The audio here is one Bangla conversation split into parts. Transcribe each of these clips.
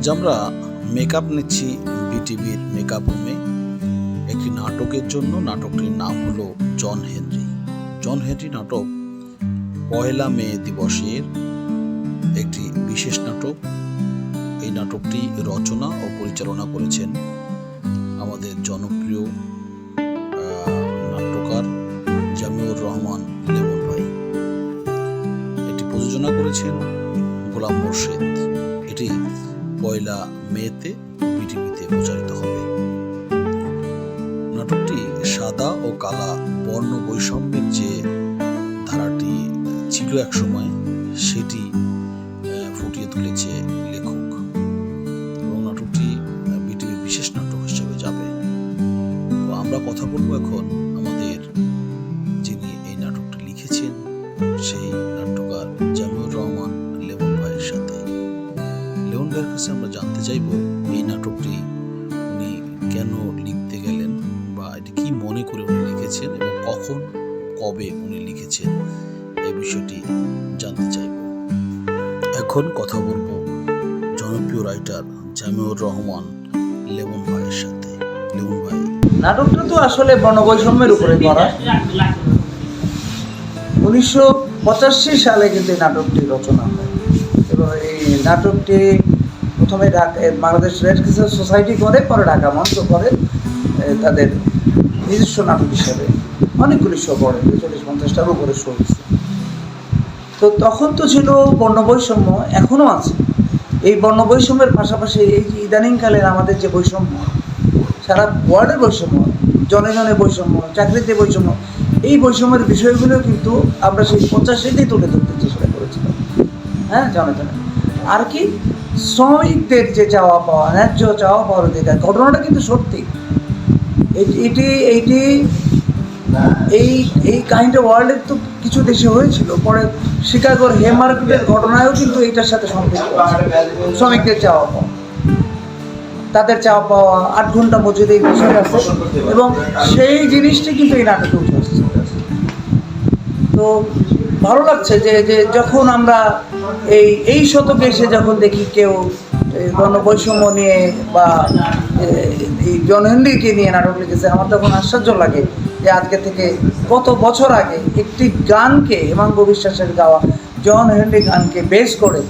আজ আমরা মেকআপ নিচ্ছি বিটিভির মেকআপ রুমে একটি নাটকের জন্য নাটকটির নাম হলো জন হেনরি। জন হেনরি নাটক পয়লা মে দিবসের একটি বিশেষ নাটক। এই নাটকটি রচনা ও পরিচালনা করেছেন আমাদের জনপ্রিয় নাট্যকার জামিউর রহমান লেমন ভাই। এটি প্রযোজনা করেছেন গোলাম মোর্শেদ। এটি পয়লা মেতে বিটিভিতে প্রচারিত হবে। নাটকটি সাদা ও কালা বর্ণ বৈষম্যের যে ধারাটি ছিল এক সময় সেটি ফুটিয়ে তুলেছে লেখক। এবং নাটকটি বিটিভির বিশেষ নাটক হিসেবে যাবে। তো আমরা কথা বলব এখন কাছে আমরা জানতে চাইব এই নাটকটি উনি কেন লিখতে গেলেন বা এটি কি মনে করে উনি লিখেছেন এবং কখন, কবে উনি লিখেছেন এই বিষয়টি জানতে চাইব। এখন কথা বলব জনপ্রিয় রাইটার জামিউর রহমান, লেমন ভাইয়ের সাথে। লেমন ভাই। নাটকটা তো আসলে বর্ণবৈষম্যের উপরে করা উনিশশো পঁচাশি সালে কিন্তু এই নাটকটি রচনা হয়। এবং এই নাটকটি প্রথমে Dhaka Bangladesh red crescent society করে, পরে ঢাকা মঞ্চ করে তাদের নিজস্ব নাটক হিসাবে অনেকগুলি শো করে চল্লিশ পঞ্চাশটার উপরে শো হয়েছে। তো তখন তো ছিল বর্ণবৈষম্য এখনও আছে। এই বর্ণবৈষম্যের পাশাপাশি এই যে ইদানিংকালের আমাদের যে বৈষম্য, সারা ওয়ার্ল্ডের বৈষম্য, জনে জনে বৈষম্য, চাকরিতে বৈষম্য, এই বৈষম্যের বিষয়গুলো কিন্তু আমরা সেই পঞ্চাশেতেই তুলে ধরতে চেষ্টা করেছিলাম। হ্যাঁ জনে জনে। আর কি? শ্রমিকদের যে চাওয়া পাওয়া, ন্যায্য চাওয়া পাওয়ার অধিকার। ঘটনাটা কিন্তু সত্যি। এটি এইটি এই এই কাহিনীটা ওয়ার্ল্ডের তো কিছু দেশে হয়েছিল। পরে শিকাগোর হে মার্কেটের ঘটনায়ও কিন্তু এইটার সাথে সম্পৃক্ত শ্রমিকদের চাওয়া পাওয়া। তাদের চাওয়া পাওয়া, আট ঘণ্টা মজুরি এই বিষয় আছে। এবং সেই জিনিসটি কিন্তু এই নাটকে উঠে আসছে। তো ভালো লাগছে যে যে যখন আমরা এই এই শতকে এসে যখন দেখি কেউ গণবৈষম্য নিয়ে বা এই জনহিন্দিকে নিয়ে নাটক লিখেছে, আমার তখন আশ্চর্য লাগে যে আজকে থেকে কত বছর আগে একটি গানকে হেমাঙ্গ বিশ্বাসের গাওয়া জন হেনরি গানকে বেশ করে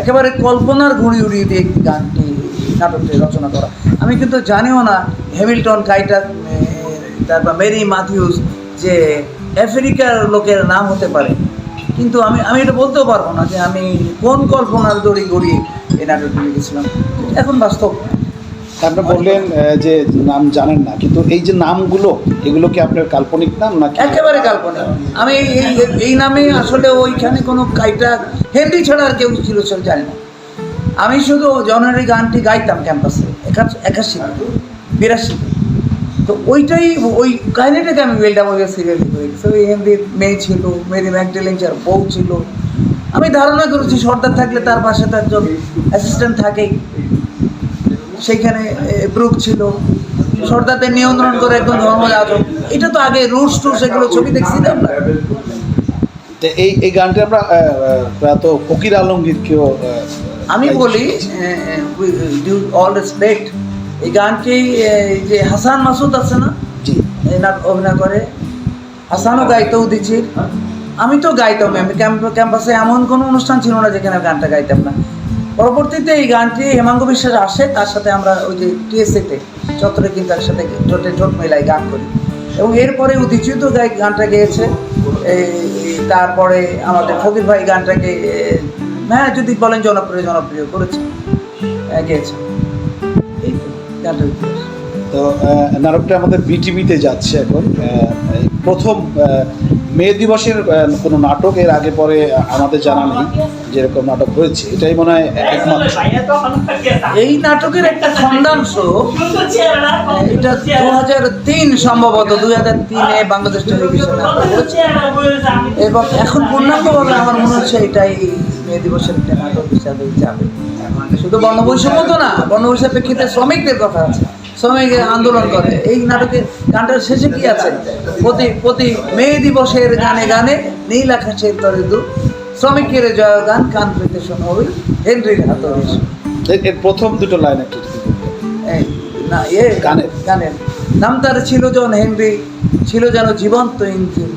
একেবারে কল্পনার ঘুড়ি উড়িয়ে দিয়ে একটি গানটি, নাটকটি রচনা করা। আমি কিন্তু জানিও না, হ্যামিল্টন কাইটা তারপর মেরি মাথিউস যে আফ্রিকার লোকের নাম হতে পারে। কিন্তু আমি আমি এটা বলতেও পারব না যে আমি কোন কল্পনার দড়ি গড়িয়ে এই নাটকটি লিখেছিলাম। এখন বাস্তব আপনি বললেন যে নাম জানেন না কিন্তু এই যে নামগুলো এগুলো কি আপনার কাল্পনিক নাম নাকি? একেবারে কাল্পনিক। আমি এই এই- নামে আসলে ওইখানে কোনো কাইটা হেনরি ছাড়া আর কেউ ছিল সেটা জানি না। আমি শুধু জনরি গানটি গাইতাম ক্যাম্পাসে একাশি বিরাশি তো ওইটাই ওই কাহিনিটাকে আমি ওয়েলডাম ওয়ে সিরিয়ালি করে। ওই হেনরির মেয়ে ছিল মেরি ম্যাকডেলিন যার বউ ছিল। আমি ধারণা করেছি সর্দার থাকলে তার পাশে তার একজন অ্যাসিস্ট্যান্ট থাকেই সেইখানে এ, ব্রুক ছিল। সর্দারদের নিয়ন্ত্রণ করে একজন ধর্মযাজক এটা তো আগে রুটস টুটস এগুলো ছবি দেখছিলাম না। তো এই এই গানটা আমরা আহ, ফকির আলমগীরকেও আমি বলি ডিউ অল রেসপেক্ট এই গানটি যে হাসান মাসুদ আছে না? জি। অভিনয় করে। হাসানও গাইতো উদিচির আমি তো গাইতাম আমি ক্যাম্পাসে এমন কোনো অনুষ্ঠান ছিল না যেখানে গানটা গাইতাম না। পরবর্তীতে এই গানটি হেমাঙ্গ বিশ্বাস আসে তার সাথে আমরা ওই যে টিএসএতে চত্বরে কিন্তু একসাথে ঠোঁটে ঠোঁট মেলাই গান করি। এবং এরপরে উদিচিত গাই গানটা গেয়েছে। এই তারপরে আমাদের ফকির ভাই গানটাকে হ্যাঁ যদি বলেন জনপ্রিয় জনপ্রিয় করেছে। গেয়েছে। তো নাটকটা আমাদের বিটিভিতে যাচ্ছে এখন। প্রথম মে দিবসের কোনো নাটক, এর আগে পরে আমাদের জানা নেই যেরকম নাটক হয়েছে। এটাই মনে হয় একমাত্র। এই নাটকের একটা খন্ডাংশ এটা দু হাজার তিন সম্ভবত দুই হাজার তিনে বাংলাদেশ টেলিভিশনে। এবং এখন পূর্ণাঙ্গভাবে আমার মনে হচ্ছে এটাই মে দিবসের একটা নাটক হিসাবে যাবে। শুধু বর্ণবৈষম্য তো না বর্ণবৈষম্যের প্রেক্ষিতে শ্রমিকদের কথা আছে। শ্রমিকের আন্দোলন করে। এই নাটকের গানটার শেষে কি আছে? প্রতি প্রতি মে দিবসের গানে গানে নীল আকাশের তরে দু শ্রমিকের জয় গান কান পেতে শোনো হেনরির হাত এর প্রথম দুটো লাইন একটু এই, না এ গানের। গানের। নাম তার ছিল জন হেনরি ছিল যেন জীবন্ত ইঞ্জিন।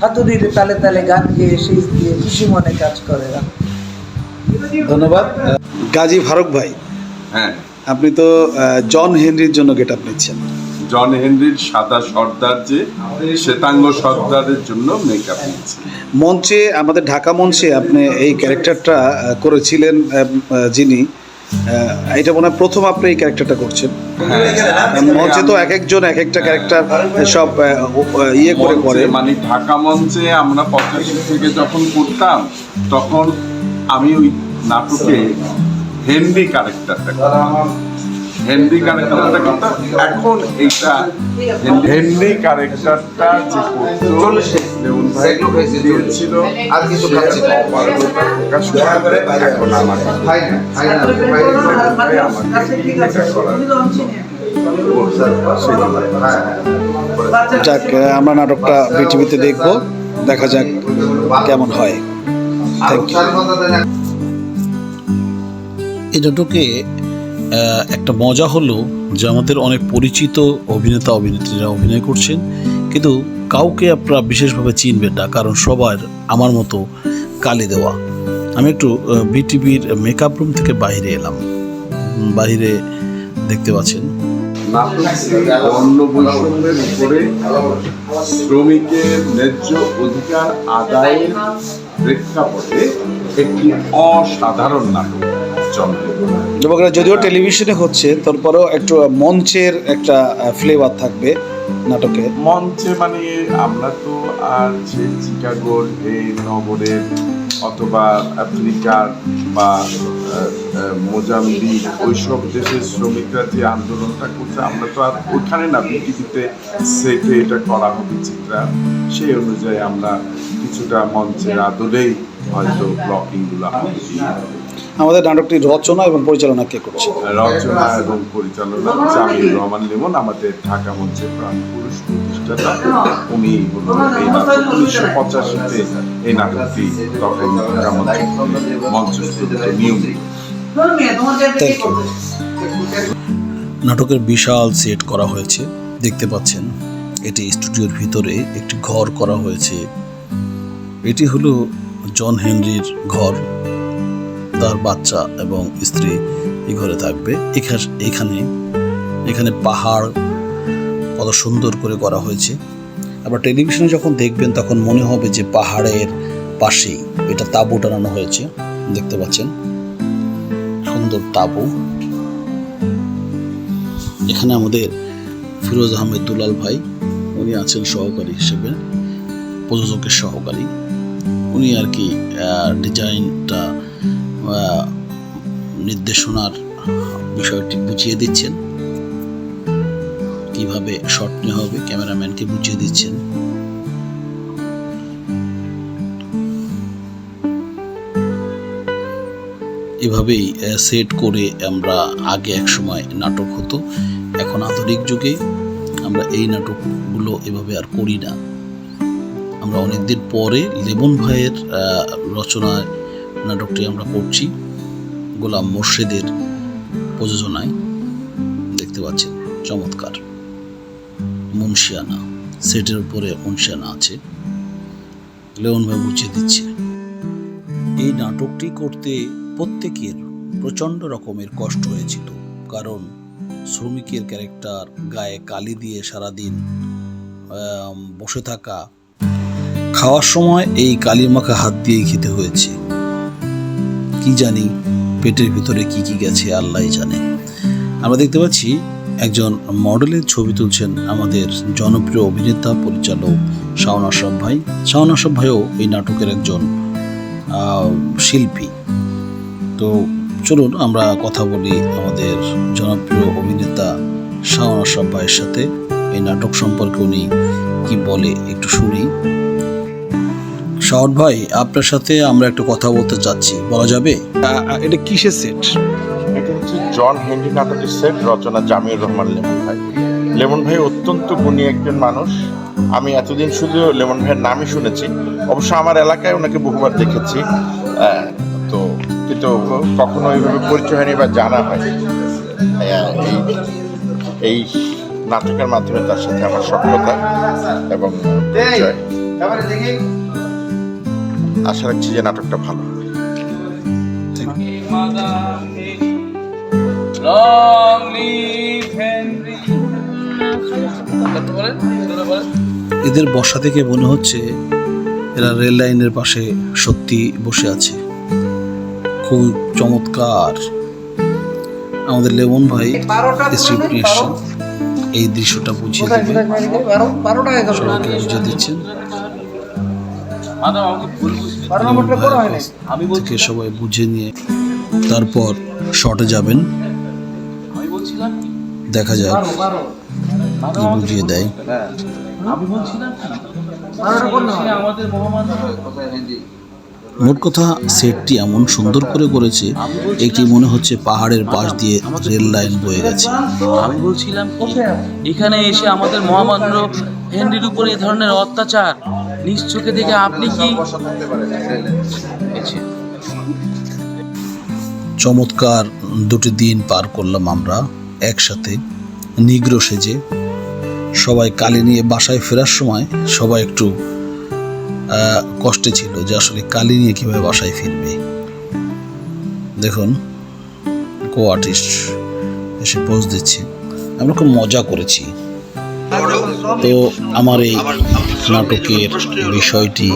হাতুড়ির তালে তালে গান গেয়ে শীষ দিয়ে খুশি মনে কাজ করে ধন্যবাদ। গাজী ফারুক ভাই হ্যাঁ। আপনি তো জন হেনরির জন্য গেট আপ নিচ্ছেন। জন হেনরির সাদা সর্দার যে শ্বেতাঙ্গ সর্দারের জন্য মেকআপ নিয়েছে মঞ্চে আমাদের ঢাকা মঞ্চে আপনি এই ক্যারেক্টারটা করেছিলেন যিনি এটা মনে হয় প্রথম আপনি এই ক্যারেক্টারটা করছেন। মঞ্চে তো এক একজন এক একটা ক্যারেক্টার সব ইয়ে করে করে। মানে ঢাকা মঞ্চে আমরা পঁচাশি থেকে যখন করতাম তখন আমি ওই নাটকে হেনরি ক্যারেক্টারটা হেনরি ক্যারেক্টারটা করতাম এখন এইটা হেন- হেনরি ক্যারেক্টারটা যে করতো যেমন ভাই দিয়েছিল আর কিছু খাচ্ছি অপারগতা প্রকাশ করে এখন আমাকে খাই না, খাই না, খাই না। যাক আমরা নাটকটা পৃথিবীতে দেখব দেখা যাক কেমন হয় থ্যাংক ইউ এই নাটকে একটা মজা হলো যে আমাদের অনেক পরিচিত অভিনেতা, অভিনেত্রীরা অভিনয় করছেন। কিন্তু কাউকে আপনারা বিশেষভাবে চিনবেন না, কারণ সবার আমার মতো কালি দেওয়া। আমি একটু বিটিভির মেকআপ রুম থেকে বাইরে এলাম। বাইরে দেখতে পাচ্ছেন। বর্ণ বৈষম্যের উপরে শ্রমিকের ন্যায্য অধিকার আদায়ের প্রেক্ষাপটে একটি অসাধারণ নাটক। এবং যদিও টেলিভিশনে হচ্ছে তারপরেও একটু মঞ্চের একটা ফ্লেভার থাকবে নাটকে। মঞ্চে মানে আমরা তো আর সেই চিকাগোর এই নগরের অথবা আফ্রিকার বা মোজাম্বিক ওইসব দেশের শ্রমিকরা যে আন্দোলনটা করছে আমরা তো আর ওইখানে না পৃথিবীতে সেটে এটা করা হবে চিত্রা। সেই অনুযায়ী আমরা কিছুটা মঞ্চের আদলেই হয়তো ব্লকিংগুলো হবে। আমাদের নাটকটি রচনা এবং পরিচালনা কে করছে? রচনা এবং পরিচালনা জামিল রহমান লেমন আমাদের ঢাকা মঞ্চের প্রাণ পুরুষ প্রতিষ্ঠাতা। উনি এই নাটক উনিশশো পঁচাশিতে এই নাটকটি তখন ঢাকা মঞ্চে মঞ্চস্থ নিয়মিত থ্যাংক ইউ নাটকের বিশাল সেট করা হয়েছে। দেখতে পাচ্ছেন এটি স্টুডিওর ভিতরে একটি ঘর করা হয়েছে। এটি হলো জন হেনরির ঘর। তার বাচ্চা এবং স্ত্রী এই ঘরে থাকবে। এখা- এখানে এখানে পাহাড় কত সুন্দর করে করা হয়েছে। আবার টেলিভিশনে যখন দেখবেন, তখন মনে হবে যে পাহাড়ের পাশেই এটা তাঁবু টানানো হয়েছে। দেখতে পাচ্ছেন? সুন্দর তাঁবু। এখানে আমাদের ফিরোজ আহমেদ দুলাল ভাই, উনি আছেন সহকারী হিসেবে, প্রযোজকের সহকারী। উনি আর কি ডিজাইনটা নির্দেশনার বিষয়টি বুঝিয়ে দিচ্ছেন। কীভাবে শট নেওয়া হবে, ক্যামেরাম্যানকে বুঝিয়ে দিচ্ছেন। এভাবেই সেট করে আমরা আগে এক সময় নাটক হতো। এখন আধুনিক যুগে আমরা এই নাটকগুলো এভাবে আর করি না। আমরা অনেকদিন পরে লেমন ভাইয়ের রচনায় নাটকটি আমরা করছি গোলাম মোর্শেদের প্রযোজনায় দেখতে পাচ্ছেন চমৎকার। মুন্সিয়ানা, সেটের উপরে মুন্সিয়ানা আছে। লেমন ভাই বুঝিয়ে দিচ্ছে। এই নাটকটি করতে প্রত্যেকের প্রচণ্ড রকমের কষ্ট হয়েছিল। কারণ শ্রমিকের ক্যারেক্টার, গায়ে কালি দিয়ে সারাদিন বসে থাকা, খাওয়ার সময় এই কালি মাখা হাত দিয়ে খেতে হয়েছে। কি জানি পেটের ভিতরে কি কি গেছে আল্লাহ জানে। আমরা দেখতে পাচ্ছি একজন মডেলের ছবি তুলছেন আমাদের জনপ্রিয় অভিনেতা, পরিচালক শাওন আশরাফ ভাই। শাওন আশরাফ ভাইও এই নাটকের একজন শিল্পী। তো চলুন আমরা কথা বলি আমাদের জনপ্রিয় অভিনেতা শাওন আশরাফ ভাইয়ের সাথে। এই নাটক সম্পর্কে উনি কি বলে একটু শুনি। শাওন ভাই আপনার সাথে আমরা একটু কথা বলতে চাচ্ছি বলা যাবে? এটা কিসের সেট এটা হচ্ছে জন হেনরি নাটকের সেট রচনা জামিউর রহমান লেমন ভাই। লেমন ভাই অত্যন্ত গুণী একজন মানুষ। আমি এতদিন শুধু লেমন ভাইয়ের নামই শুনেছি। অবশ্য আমার এলাকায় ওনাকে বহুবার দেখেছি। তো কিন্তু কখনো এইভাবে পরিচয় হয়নি বা জানা হয়নি। হ্যাঁ, এই এই নাটকের মাধ্যমে তার সাথে আমার সভ্যতা এবং পরিচয়। আশা রাখছি যে নাটকটা ভালো হবে এদের বসা থেকে মনে হচ্ছে এরা রেল লাইনের পাশে সত্যি বসে আছে খুব চমৎকার আমাদের লেমন ভাই স্ক্রিপ্ট নিয়ে এই দৃশ্যটা বুঝিয়ে দেবে সবাইকে বুঝিয়ে দিচ্ছেন আমি বলছি থেকে সবাই বুঝে নিয়ে তারপর শর্টে যাবেন। আমি বলছিলাম কি? দেখা যাক। কি বুঝিয়ে দেয়। মহামান্য মোট কথা সেটটি এমন সুন্দর করে করেছে একটি মনে হচ্ছে পাহাড়ের পাশ দিয়ে রেল লাইন বয়ে গেছে। আমি বলছিলাম এখানে এসে আমাদের মহামান্য হেনরির উপর এই ধরনের অত্যাচার নিজ চোখে দেখে আপনি কি চমৎকার দুটি দিন পার করলাম আমরা একসাথে নিগ্রো সেজে। সবাই কালি নিয়ে বাসায় ফেরার সময় সবাই একটু কষ্টে ছিল যে আসলে কালি নিয়ে কীভাবে বাসায় ফিরবে। দেখুন কো আর্টিস্ট এসে পোজ দিচ্ছে। আমরা খুব মজা করেছি। তো আমার এই নাটকের বিষয়টি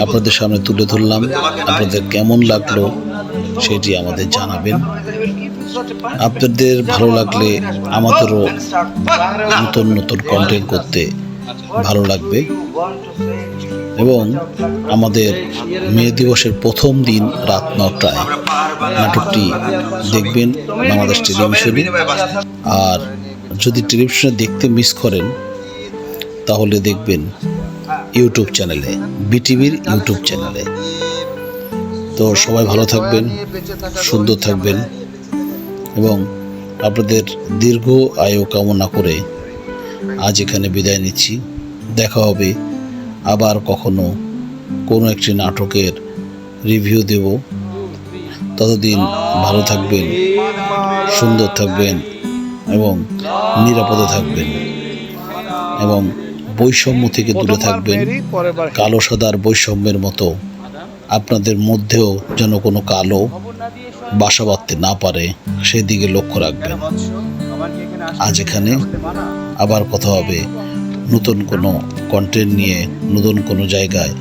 আপনাদের সামনে তুলে ধরলাম। আপনাদের কেমন লাগল সেটি আমাদের জানাবেন। আপনাদের ভালো লাগলে আমাদেরও নতুন নতুন কন্টেন্ট করতে ভালো লাগবে। এবং আমাদের মে দিবসের প্রথম দিন রাত নটায় নাটকটি দেখবেন বাংলাদেশ টেলিভিশনে। আর যদি টেলিভিশনে দেখতে মিস করেন তাহলে দেখবেন ইউটিউব চ্যানেলে, বিটিভির ইউটিউব চ্যানেলে। তো সবাই ভালো থাকবেন, সুন্দর থাকবেন এবং আপনাদের দীর্ঘ আয়ু কামনা করে আজ এখানে বিদায় নিচ্ছি। দেখা হবে আবার কখনো কোনো একটি নাটকের রিভিউ দেব। ততদিন ভালো থাকবেন, সুন্দর থাকবেন এবং নিরাপদে থাকবেন এবং বৈষম্য থেকে দূরে থাকবেন। কালো সাদার বৈষম্যের মতো আপনাদের মধ্যেও যেন কোনো কালো বাসা বাঁধতে না পারে সেদিকে লক্ষ্য রাখবেন। আজ এখানে আবার কথা হবে নতুন কোনো কন্টেন্ট নিয়ে নতুন কোনো জায়গায়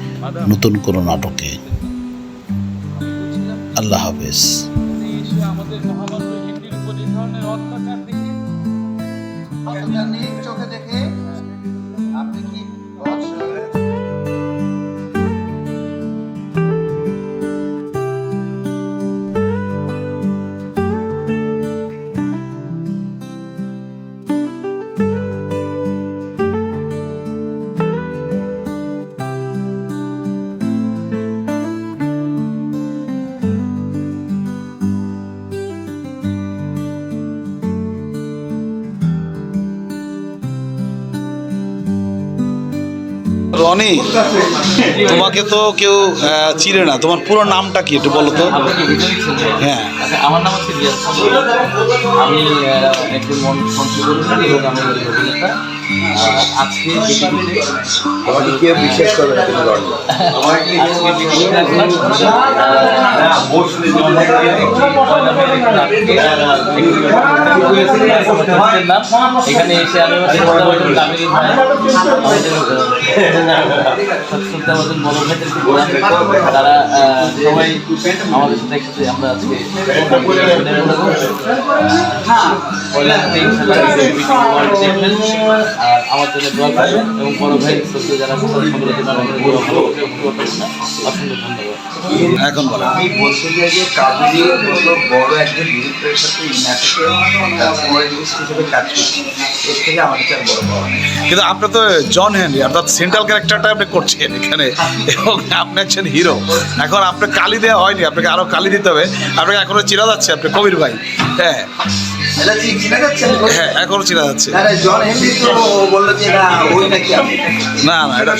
নতুন কোনো নাটকে। আল্লাহ হাফেজ। আমাদের মহামান্য হেনরির উপর এই ধরনের অত্যাচার দেখে রনি তোমাকে তো কেউ চিনে না তোমার পুরো নামটা কি একটু বলো তো ছিলেন? হ্যাঁ আচ্ছা, আমার নাম হচ্ছে। আমি একজন আজকে আমাকে কেউ বিশ্বাস করবে না তুমি লড়বে। এখানে এসে আমি তারা সবাই আমাদের সাথে একসাথে আমরা আজকে আর আমার জন্য দোয়া করবেন এবং বড় ভাই শ্রদ্ধা যারা অসংখ্য ধন্যবাদ। এখন বলো আমি বলতে চাই যে মতো বড় একজন ডিরেক্টরের সাথে হিসেবে কাজ করছি। এর থেকে আমার কাছে আর বড় পাওয়া কিন্তু আপনি তো জন হেনরি অর্থাৎ সেন্ট্রাল ক্যারেক্টারটা আপনি করছেন এখানে। এবং আপনি একজন হিরো এখন আপনার কালি দেওয়া হয়নি আপনাকে আরও কালি দিতে হবে। আপনাকে এখনও চেনা যাচ্ছে আপনি কবির ভাই। হ্যাঁ। হ্যাঁ এখনও চেনা যাচ্ছে। না না এটা